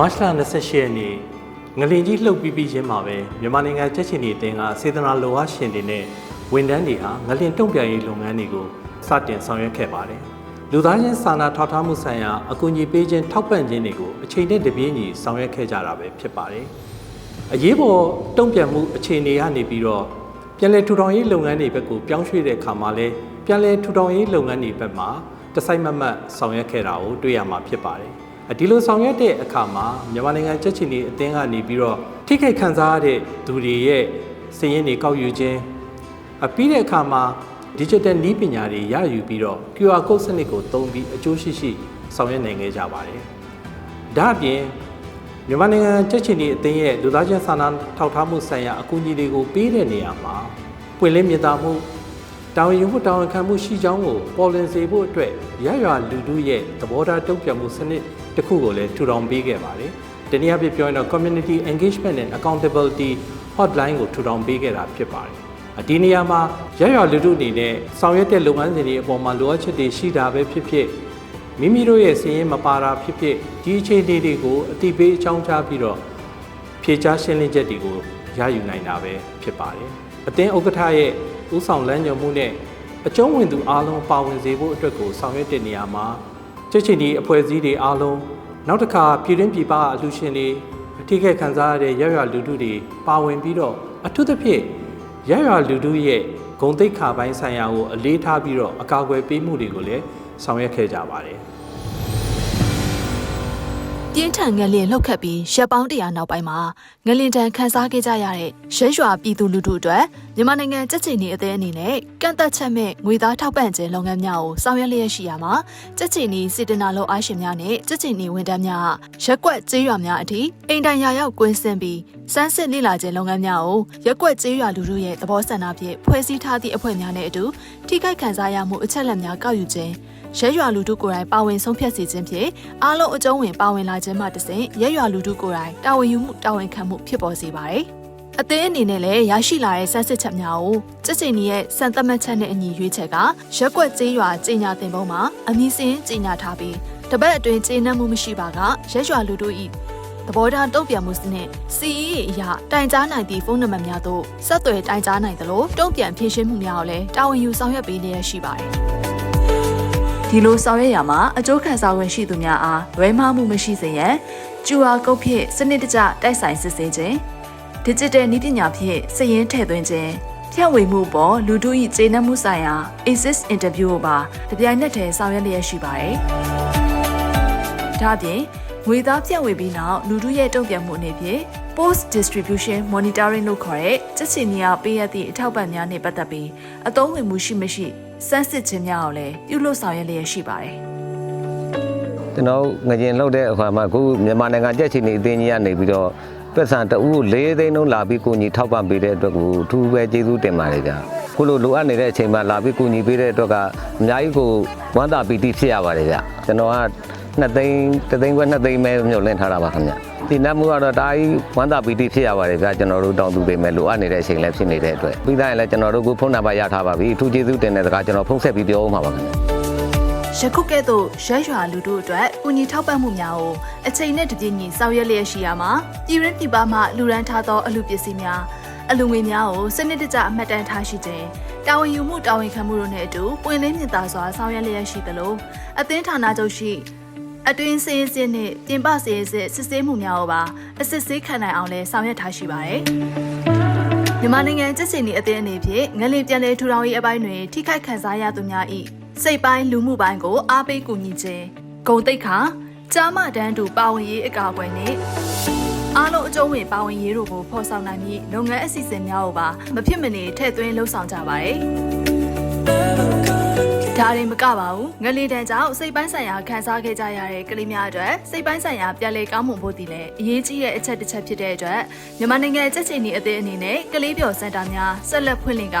မတ်လ28ရက်နေ့ငလင်ကြီးလှုပ်ပြီးပြီးချင်းမှာပဲမြန်မာနိုင်ငံချက်ချင်းဒီအသင်းကစေတနာလိုအပ်ရှင်တွေနဲ့ဝန်ထမ်းတွေဟာငလင်တုံ့ပြန်ရေးလုပ်ငန်းတွေကိုစတင်ဆောင်ရွက်ခဲ့ပါတယ်။လူသားချင်းစာနာထောက်ထားမှုဆိုင်ရာအကူအညီပေးခြင်းထောက်ပံ့ခြင်းတွေကိုအချိန်နဲ့တပြေးညီဆောင်ရွက်ခဲ့ကြတာပဲဖြစ်ပါတယ်။အရေးပေါ်တုံ့ပြန်မှုအခြေအနေကနေပြီးတော့ပြန်လည်ထူထောင်ရေးလုပ်ငန်းတွေဘက်ကိုပြောင်းရွှေ့တဲ့အခါမှာလဲပြန်လည်ထူထောင်ရေးလုပ်ငန်းတွေဘက်မှာတစိုက်မတ်မတ်ဆောင်ရွက်ခဲ့တာကိုတွေ့ရမှာဖြစ်ပါတယ်။အ ဒီလိုဆောင်ရွက်တဲ့အခါမှာမြန်မာနိုင်ငံချက်ချင်းဒီအသင်းကနေပြီးတော့ထိခိုက်ခံစားရတဲ့သူတွေရဲ့စည်ရင်းတွေကောက်ယူခြင်းအပြီးတဲ့အခါမှာ digital နည်းပညာတွေရယူပြီးတော့ QR code စနစ်ကိုသုံးပြီးအကျိုးရှိရှိဆောင်ရွက်နိုင်ခဲ့ကြပါတယ်။ဒါအပြင်မြန်မာနိုင်ငံချက်ချင်းဒီအသင်းရဲ့လူသားချင်းစာနာထောက်ထားမှုဆိုင်ရာအကူအညီတွေကိုပေးတဲ့နေရာမှာပွင့်လင်းမြင်သာမှုတာဝန်ယူမှုတာဝန်ခံမှုရှိကြောင်းကိုပေါ်လွင်စေဖို့အတွက်ရရွာလူထုရဲ့သဘောထားတုံ့ပြန်မှုစနစ် တစ်ခုကိုလည်းထူထောင်ပေးခဲ့ပါတယ်။ဒီနေ့အပြပြောရင်တော့ community engagement and accountability hotline ကိုထူထောင်ပေးခဲ့တာဖြစ်ပါတယ်။ဒီနေရာမှာရရွာလူထုအနေနဲ့ဆောင်ရွက်တဲ့လုပ်ငန်းစဉ်တွေအပေါ်မှာလိုအပ်ချက်တွေရှိတာပဲဖြစ်ဖြစ်မိမိတို့ရဲ့စည်ရင်မပါတာဖြစ်ဖြစ်ဒီအခြေအနေတွေကိုအတိပေးအကြောင်းကြားပြီးတော့ဖြေချရှင်းလင်းချက်တွေကိုရယူနိုင်တာပဲဖြစ်ပါတယ်။အသင်းဥက္ကဋ္ဌရဲ့ဥဆောင်လမ်းညွှန်မှုနဲ့အကျုံးဝင်သူအားလုံးပါဝင်စေဖို့အတွက်ကိုဆောင်ရွက်တဲ့နေရာမှာချ က်ချင်းဒီအဖွဲ့အစည်းတွေအားလုံးနောက်တစ်ခါပြည်တွင်းပြည်ပအလှူရှင်တွေအထူးခဲ့ခံစားရတဲ့ရရွာလူထုတွေပါဝင်ပြီးတော့အထူးသဖြင့်ရရွာလူထုရဲ့ဂုံတိတ်ခါပိုင်းဆိုင်ရာကိုအလေးထားပြီးတော့အကာအကွယ်ပေးမှုတွေကိုလည်းဆောင်ရွက်ခဲ့ကြပါတယ် ပြင်းထန်ငလျင်လှုပ်ခတ်ပြီးရက်ပေါင်းတရာနောက်ပိုင်းမှာငလျင်တန်ခန်းစားခဲ့ကြရတဲ့ရဲရွာပြည်သူလူထုအတွက်မြန်မာနိုင်ငံကြက်ချီနီအသင်းအနေနဲ့ကန့်သက်ချက်မဲ့ငွေသားထောက်ပံ့ခြင်းလုပ်ငန်းများကိုဆောင်ရွက်လျက်ရှိရမှာကြက်ချီနီစေတနာလုံးအားရှင်များနဲ့ကြက်ချီနီဝန်ထမ်းများရက်ကွက်ကျေးရွာများအထိအိမ်တိုင်ရာရောက်ကွင်းဆင်းပြီး စမ်းစစ်လေ့လာခြင်းလုပ်ငန်းများကိုရက်ကွက်ကျေးရွာလူထုရဲ့သဘောဆန္ဒဖြင့်ဖွဲ့စည်းထားသည့်အဖွဲ့များနဲ့အတူထိခိုက်ခံစားရမှုအချက်အလက်များကောက်ယူခြင်းရဲရွာလူထုကိုယ်တိုင်ပါဝင်ဆုံးဖြတ်စေခြင်းဖြင့်အားလုံးအကျုံးဝင်ပါဝင်လာခြင်းမှတဆင့်ရဲရွာလူထုကိုယ်တိုင်တာဝန်ယူမှုတာဝန်ခံမှုဖြစ်ပေါ်စေပါတယ်။အသင်းအနေနဲ့လည်းရရှိလာတဲ့စမ်းစစ်ချက်များကိုစစ်စင်နီရဲ့စံသတ်မှတ်ချက်နဲ့အညီရွေးချက်ကရက်ကွက်ကျေးရွာကြီးညာတင်ပုံးမှာအမည်စင်းကြီးညာထားပြီးတပတ်အတွင်းကျေနပ်မှုမရှိပါကရဲရွာလူထု၏ သဘောထားတုံ့ပြန်မှုစနစ် CE အရာတိုင်ကြားနိုင်သည့်ဖုန်းနံပါတ်များသို့ဆက်သွယ်တိုင်ကြားနိုင်သလိုတုံ့ပြန်ဖြည့်ရှင်းမှုများကိုလည်းတာဝန်ယူဆောင်ရွက်ပေးလျက်ရှိပါတယ်။ဒီလိုဆောင်ရွက်ရမှာအကျိုးခံစားဝင်ရှိသူများအားလွဲမှားမှုမရှိစေရန် QR code ဖြင့်စနစ်တကျတိုက်ဆိုင်စစ်ဆေးခြင်း digital နည်းပညာဖြင့်စည်ရင်းထည့်သွင်းခြင်းဖြန့်ဝေမှုပေါ်လူထု၏ကျေနပ်မှုဆိုင်ရာ assist interview ကိုပါတပြိုင်နက်တည်းဆောင်ရွက်လျက်ရှိပါတယ်။ဒါ့အပြင် ငွေသားဖြန့်ဝေပြီးနောက်လူထုရဲ့တုံ့ပြန်မှုအနေဖြင့် post distribution monitoring လို့ခေါ်တဲ့စက်ချင်နီယာပေးရသည့်အထောက်ပံ့များနဲ့ပတ်သက်ပြီးအသုံးဝင်မှုရှိမရှိစမ်းစစ်ခြင်းများကိုလည်းပြုလုပ်ဆောင်ရွက်လျက်ရှိပါတယ်။ကျွန်တော်ငကြင်လောက်တဲ့အခါမှာအခုမြန်မာနိုင်ငံကြက်ချီနေအသင်းကြီးကနေပြီးတော့ပတ်စံတအူး၄သိန်းလုံးလာပြီးကိုညီထောက်ပံ့ပေးတဲ့အတွက်ကိုအထူးပဲကျေးဇူးတင်ပါတယ်ဗျာခုလိုလိုအပ်နေတဲ့အချိန်မှာလာပြီးကိုညီပေးတဲ့အတွက်ကအများကြီးကိုဝမ်းသာပီတိဖြစ်ရပါတယ်ဗျကျွန်တော်က 2သိန်း3သိန်းခွဲ2သိန်းပဲမြုပ်လင့်ထားတာပါခင်ဗျဒီနတ်မှုကတော့တာကြီးဝမ်းသာပီတိဖြစ်ရပါတယ်ဗျကျွန်တော်တို့တောင်းသူတွေမဲ့လိုအပ်နေတဲ့အချိန်လည်းဖြစ်နေတဲ့အတွက်ပြီးသားရင်လည်းကျွန်တော်တို့ကဖုန်းနံပါတ်ရထားပါပြီအထူးကျေးဇူးတင်တဲ့စကားကျွန်တော်ဖုန်းဆက်ပြီးပြောဦးမှာပါခင်ဗျယခုကဲ့သို့ရက်ရွာလူတို့အတွက်ကုညီထောက်ပံ့မှုများကိုအချိန်နဲ့တပြေးညီဆောင်ရွက်လျက်ရှိရမှာပြည်ရင်းပြည်ပမှလူရန်ထားသောအလူပစ္စည်းများအလူငွေများကိုစနစ်တကျအမှတ်တမ်းထားရှိခြင်းတာဝန်ယူမှုတာဝန်ခံမှုတို့နဲ့အတူပွင့်လင်းမြင်သာစွာဆောင်ရွက်လျက်ရှိသလိုအသင်းဌာနချုပ်ရှိ အတွင်းစည်းစည်းနဲ့ပြင်ပစည်းစည်းစစ်ဆေးမှုများကိုပါအစစ်ဆေးခံနိုင်အောင်လဲဆောင်ရွက်ထားရှိပါတယ်။မြန်မာနိုင်ငံစစ်စင်နီအသင်းအနေဖြင့်ငလင်ပြန်လည်ထူထောင်ရေးအပိုင်းတွင်ထိခိုက်ခံစားရသူများ၏စိတ်ပိုင်းလူမှုပိုင်းကိုအားပေးကူညီခြင်းဂုံတိတ်ခါကြားမတန်းတူပါဝင်ရေးအကာအကွယ်နှင့်အားလုံးအကျုံးဝင်ပါဝင်ရေးတို့ကိုဖော်ဆောင်နိုင်ပြီးလုပ်ငန်းအစီအစဉ်များကိုပါမဖြစ်မနေထည့်သွင်းလှုပ်ဆောင်ကြပါရယ် ဒါရင်မကပါဘူးငလီတန်ကြောင့်စိတ်ပိုင်းဆိုင်ရာခံစားခဲ့ကြရတဲ့ကလေးများအတွက်စိတ်ပိုင်းဆိုင်ရာပြန်လည်ကောင်းမွန်ဖို့တည်လည်းအရေးကြီးတဲ့အချက်တစ်ချက်ဖြစ်တဲ့အတွက်မြန်မာနိုင်ငံကြက်ချင်နီအသင်းအနေနဲ့ကလေးပြော်စင်တာများဆက်လက်ဖွင့်လှစ်က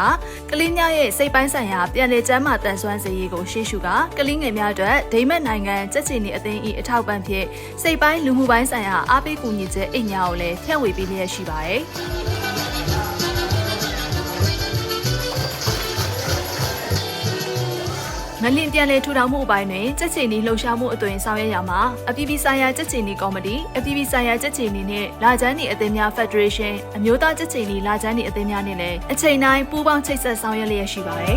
ကလေးများရဲ့စိတ်ပိုင်းဆိုင်ရာပြန်လည်ကျန်းမာတန်ဆွမ်းစေရေးကိုရှေ့ရှုကကလေးငယ်များအတွက်ဒိမတ်နိုင်ငံကြက်ချင်နီအသင်း၏အထောက်ပံ့ဖြင့်စိတ်ပိုင်းလူမှုပိုင်းဆိုင်ရာအားပေးကူညီချက်အိမ်များကိုလည်းဖြန့်ဝေပေးလျက်ရှိပါတယ်။ ငလင်ပြန်လည်ထူထောင်မှုအပိုင်းတွင်ကြက်ချီနီလှုပ်ရှားမှုအသွင်ဆောင်ရွက်ရမှာအပြည်ပြည်ဆိုင်ရာကြက်ချီနီကော်မတီအပြည်ပြည်ဆိုင်ရာကြက်ချီနီနှင့်လာချမ်းနီအသင်းများဖက်ဒရေးရှင်းအမျိုးသားကြက်ချီနီလာချမ်းနီအသင်းများနှင့်လည်းအချိန်တိုင်းပူးပေါင်းချိတ်ဆက်ဆောင်ရွက်လျက်ရှိပါတယ်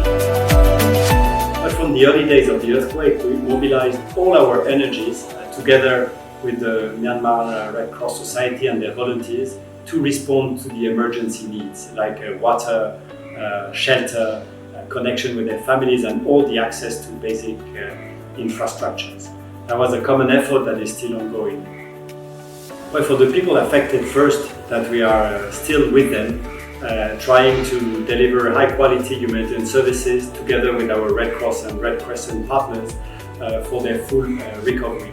But from the early days of the earthquake, we mobilized all our energies uh, together with the Myanmar uh, Red Cross Society and their volunteers to respond to the emergency needs like uh, water, uh, shelter, uh, connection with their families, and all the access to basic uh, infrastructures. That was a common effort that is still ongoing. But for the people affected, first, that we are uh, still with them, uh, trying to deliver high quality humanitarian services together with our Red Cross and Red Crescent partners uh, for their full uh, recovery.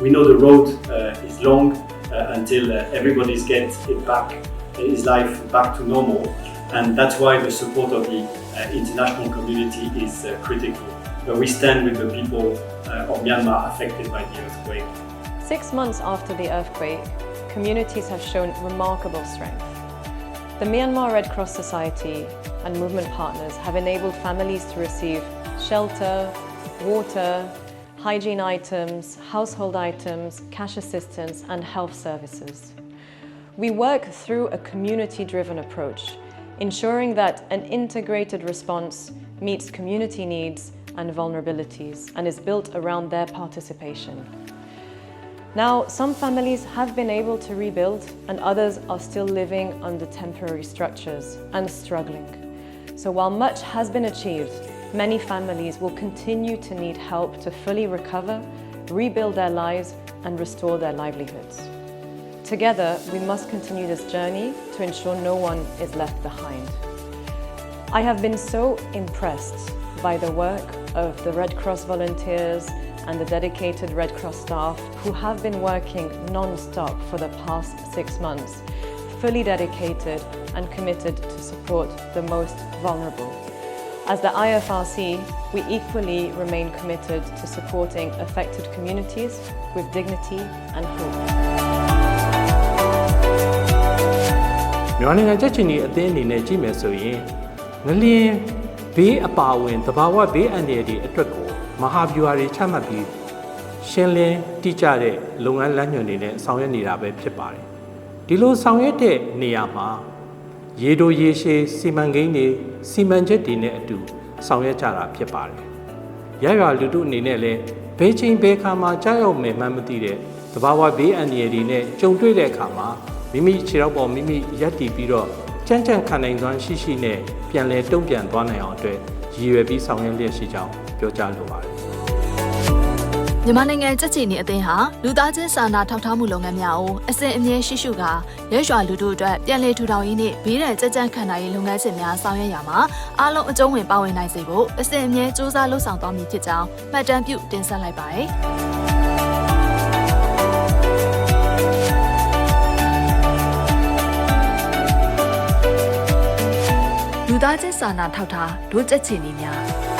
We know the road uh, is long uh, until uh, everybody's get it back, his life back to normal, and that's why the support of the uh, international community is uh, critical. But we stand with the people uh, of Myanmar affected by the earthquake. Six months after the earthquake, communities have shown remarkable strength. The Myanmar Red Cross Society and movement partners have enabled families to receive shelter, water, hygiene items, household items, cash assistance, and health services. We work through a community driven approach, ensuring that an integrated response meets community needs and vulnerabilities and is built around their participation. Now, some families have been able to rebuild, and others are still living under temporary structures and struggling. So, while much has been achieved, many families will continue to need help to fully recover, rebuild their lives, and restore their livelihoods. Together, we must continue this journey to ensure no one is left behind. I have been so impressed by the work of the Red Cross volunteers and the dedicated Red Cross staff who have been working non stop for the past six months, fully dedicated and committed to support the most vulnerable. As the IFRC, we equally remain committed to supporting affected communities with dignity and hope. မြန်မာနိုင်ငံကြက်ချင်ဒီအသင်းအနေနဲ့ကြည့်မယ်ဆိုရင်ငလျင်ဘေးအပါအဝင်သဘာဝဘေးအန္တရာယ်တွေအတွက်ကိုမဟာဗျူဟာတွေချမှတ်ပြီးရှင်းလင်းတိကျတဲ့လုပ်ငန်းလမ်းညွှန်တွေနဲ့ဆောင်ရွက်နေတာပဲဖြစ်ပါတယ်ဒီလိုဆောင်ရွက်တဲ့နေရာမှာရေတိုရေရှည်စီမံကိန်းတွေစီမံချက်တွေနဲ့အတူဆောင်ရွက်ကြတာဖြစ်ပါတယ်ရရွာလူတို့အနေနဲ့လည်းဘယ်ချိန်ဘယ်ခါမှာကြောက်ရွံ့မယ်မှန်းမသိတဲ့သဘာဝဘေးအန္တရာယ်တွေနဲ့ကြုံတွေ့တဲ့အခါမှာ မိမိခြေထောက်ပေါ်မိမိရပ်တည်ပြီးတော့ကြမ်းကြမ်းခံနိုင်စွမ်းရှိရှိနဲ့ပြန်လဲတုံ့ပြန်သွားနိုင်အောင်အတွက်ရည်ရွယ်ပြီးဆောင်ရွက်လျက်ရှိကြောင်းပြောကြားလိုပါတယ်မြန်မာနိုင်ငံကြက်ချီနီအသင်းဟာလူသားချင်းစာနာထောက်ထားမှုလုပ်ငန်းများကိုအစဉ်အမြဲရှိရှုကာရဲရွာလူတို့အတွက်ပြန်လည်ထူထောင်ရေးနှင့်ဘေးဒဏ်ကြက်ကြမ်းခံနိုင်ရေးလုပ်ငန်းစဉ်များဆောင်ရွက်ရမှာအားလုံးအကျုံးဝင်ပါဝင်နိုင်စေဖို့အစဉ်အမြဲစူးစမ်းလှုပ်ဆောင်သွားမည်ဖြစ်ကြောင်းမှတ်တမ်းပြုတင်ဆက်လိုက်ပါတယ် လူသားချင်းစာနာထောက်ထားဒုကြက်ချီနီများ